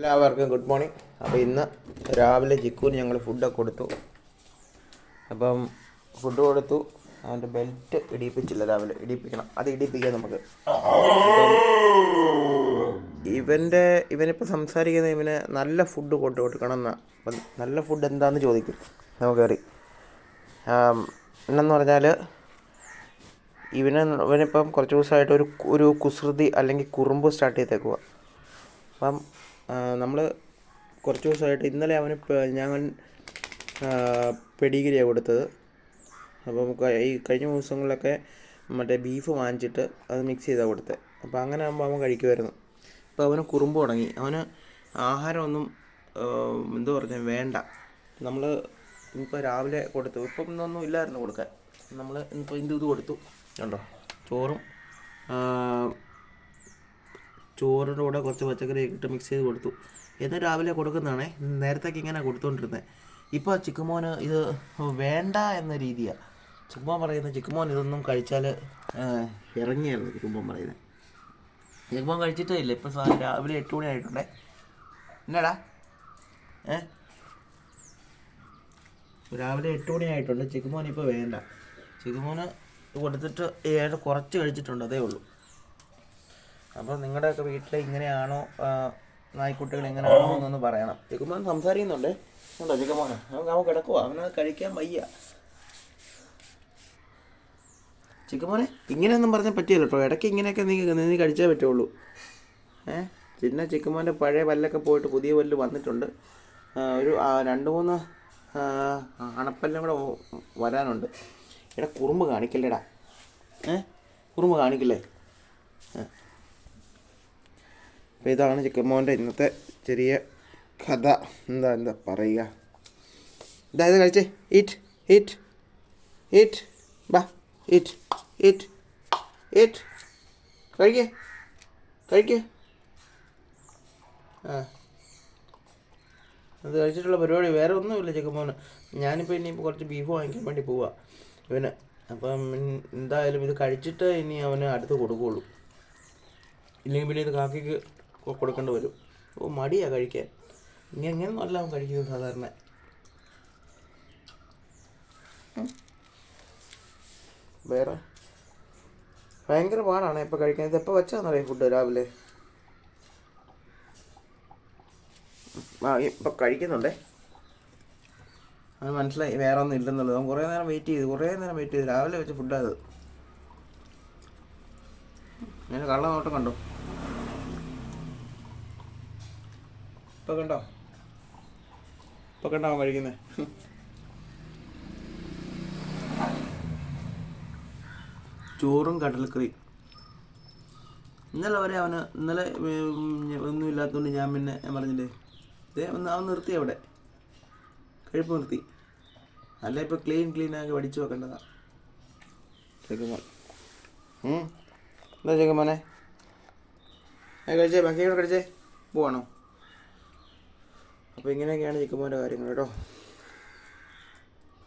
എല്ലാവർക്കും good morning. അപ്പോൾ ഇന്ന് രാവിലെ ജിക്കുവിന് ഞങ്ങൾ ഫുഡൊക്കെ കൊടുത്തു. അപ്പം ഫുഡ് കൊടുത്തു. അവന്റെ ബെൽറ്റ് ഇടിപ്പിച്ചില്ല രാവിലെ. ഇടിപ്പിക്കണം അത് ഇടിയിപ്പിക്കാം നമുക്ക്. ഇവന്റെ ഇവനിപ്പോൾ സംസാരിക്കുന്ന ഇവന് നല്ല ഫുഡ് കൊണ്ടു കൊടുക്കണം എന്നാ. അപ്പം നല്ല ഫുഡ് എന്താണെന്ന് ചോദിക്കും. നമുക്ക് കയറി എന്നു പറഞ്ഞാൽ ഇവന് ഇവനിപ്പം കുറച്ച് ദിവസമായിട്ട് ഒരു ഒരു കുസൃതി അല്ലെങ്കിൽ കുറുമ്പ് സ്റ്റാർട്ട് ചെയ്തേക്കുക അപ്പം നമ്മൾ കുറച്ച് ദിവസമായിട്ട് ഇന്നലെ അവന് ഞാൻ ഞങ്ങൾ പെഡിഗിരിയാണ് കൊടുത്തത്. അപ്പം ഈ കഴിഞ്ഞ ദിവസങ്ങളിലൊക്കെ മറ്റേ ബീഫ് വാങ്ങിച്ചിട്ട് അത് മിക്സ് ചെയ്താണ് കൊടുത്തത് അപ്പോൾ അങ്ങനെ ആകുമ്പോൾ അവൻ കഴിക്കുമായിരുന്നു അപ്പോൾ അവന് കുറുമ്പ് തുടങ്ങി. അവന് ആഹാരമൊന്നും എന്തോ പറഞ്ഞാൽ വേണ്ട. നമ്മൾ ഇപ്പോൾ രാവിലെ കൊടുത്തു. ഇപ്പം ഇന്നൊന്നും ഇല്ലായിരുന്നു കൊടുക്കാൻ. നമ്മൾ ഇന്നിപ്പോൾ ഇന്ത് ഇത് കൊടുത്തു. കണ്ടോ ചോറും ചോറിന്റെ കൂടെ കുറച്ച് പച്ചക്കറിയൊക്കെ ഇട്ട് മിക്സ് ചെയ്ത് കൊടുത്തു. ഇത് രാവിലെ കൊടുക്കുന്നതാണേ നേരത്തേക്ക് ഇങ്ങനെ കൊടുത്തുകൊണ്ടിരുന്നത് ഇപ്പോൾ ചിക്കുമോന് ഇത് വേണ്ട എന്ന രീതിയാണ് ചിക്കുമോൻ പറയുന്നത് ചിക്കുമോൻ ഇതൊന്നും കഴിച്ചാൽ ഇറങ്ങിയായിരുന്നു ചിക്കുമോൻ പറയുന്നത്. ചിക്കുമോൻ കഴിച്ചിട്ടേ ഇല്ല. ഇപ്പം രാവിലെ എട്ട് മണി ആയിട്ടുണ്ടേ. എന്നാടാ? ഏ? രാവിലെ എട്ട് മണി ആയിട്ടുണ്ട്. ചിക്കുമോൻ ഇപ്പോൾ വേണ്ട. ചിക്കുമോന് കൊടുത്തിട്ട് ഏഴ് കുറച്ച് കഴിച്ചിട്ടുണ്ട് അതേ ഉള്ളൂ. അപ്പോൾ നിങ്ങളുടെയൊക്കെ വീട്ടിൽ ഇങ്ങനെയാണോ നായ്ക്കുട്ടികൾ എങ്ങനെയാണോ എന്നൊന്ന് പറയണം. ജഗുമാൻ സംസാരിക്കുന്നുണ്ട്. ഉണ്ടോ ചിക്കുമോന് അവൻ കിടക്കുവാ. അവനത് കഴിക്കാൻ വയ്യ. ചിക്കുമോനെ ഇങ്ങനെയൊന്നും പറഞ്ഞാൽ പറ്റിയല്ലോ കേട്ടോ ഇടയ്ക്ക് ഇങ്ങനെയൊക്കെ നീ നീ കഴിച്ചേ പറ്റുള്ളൂ. ഏ? ചിന്ന ചിക്കുമോന്റെ പഴയ പല്ലൊക്കെ പോയിട്ട് പുതിയ പല്ല് വന്നിട്ടുണ്ട്. ഒരു രണ്ട് മൂന്ന് അണപ്പല്ലും കൂടെ വരാനുണ്ട്. എടാ കുറുമ്പ് കാണിക്കല്ലേടാ. ഏ? കുറുമ്പ് കാണിക്കില്ലേ? അപ്പോൾ ഇതാണ് ചിക്കൻ ഇന്നത്തെ ചെറിയ കഥ. എന്താ എന്താ പറയുക? ഇതായത് കഴിച്ചേ. ഇറ്റ് ഇറ്റ് ഇറ്റ് ബാ ഇറ്റ് ഇറ്റ് ഇറ്റ് കഴിക്കേ കഴിക്കേ. ആ. അത് കഴിച്ചിട്ടുള്ള പരിപാടി. വേറെ ഒന്നുമില്ല ചിക്കൻ ഞാനിപ്പോൾ ഇനിയിപ്പോൾ കുറച്ച് ബീഫ് വാങ്ങിക്കാൻ വേണ്ടി പോവാ ഇവന്. അപ്പം എന്തായാലും ഇത് കഴിച്ചിട്ട് ഇനി അവന് അടുത്ത് കൊടുക്കുകയുള്ളൂ ഇല്ലെങ്കിൽ പിന്നെ ഇത് കാക്കയ്ക്ക് കൊ- കൊടുക്കേണ്ടി വരും. ഓ മടിയാ കഴിക്കാൻ. ഇങ്ങനെ ഇങ്ങനെ നല്ല കഴിക്കുന്നത് സാധാരണ. വേറെ? ഭയങ്കര പാടാണ് ഇപ്പം കഴിക്കാൻ. ഇത് എപ്പോൾ ഫുഡ് രാവിലെ? ആ ഇപ്പം കഴിക്കുന്നുണ്ടേ. അത് മനസ്സിലായി. വേറെ ഒന്നും ഇല്ലെന്നുള്ളത് കുറേ നേരം വെയിറ്റ് ചെയ്തു. കുറേ നേരം വെയിറ്റ് ചെയ്തു. രാവിലെ വെച്ച് ഫുഡാണ് അത്. ഞാൻ കള്ള നോട്ടം കണ്ടോ. ഇപ്പൊ കണ്ടോ? ഇപ്പൊ കണ്ടോ അവൻ കഴിക്കുന്നേ ചോറും കടൽക്കറി ഇന്നലെ വരെ അവന് ഇന്നലെ ഒന്നും ഇല്ലാത്തതുകൊണ്ട് ഞാൻ പിന്നെ ഞാൻ പറഞ്ഞില്ലേ ഇതേ ഒന്ന് അവൻ നിർത്തി അവിടെ. കഴിപ്പ് നിർത്തി. അല്ല ഇപ്പൊ ക്ലീൻ ക്ലീൻ ആക്കി വടിച്ചു വെക്കേണ്ടതാ. ചെക്കുമോൻ. എന്താ ചെക്കുമോനെ കഴിച്ചേ ബാക്കി കഴിച്ചേ? പോവാണോ? അപ്പോൾ ഇങ്ങനെയൊക്കെയാണ് ചിക്കുമോന്റെ കാര്യങ്ങൾ കേട്ടോ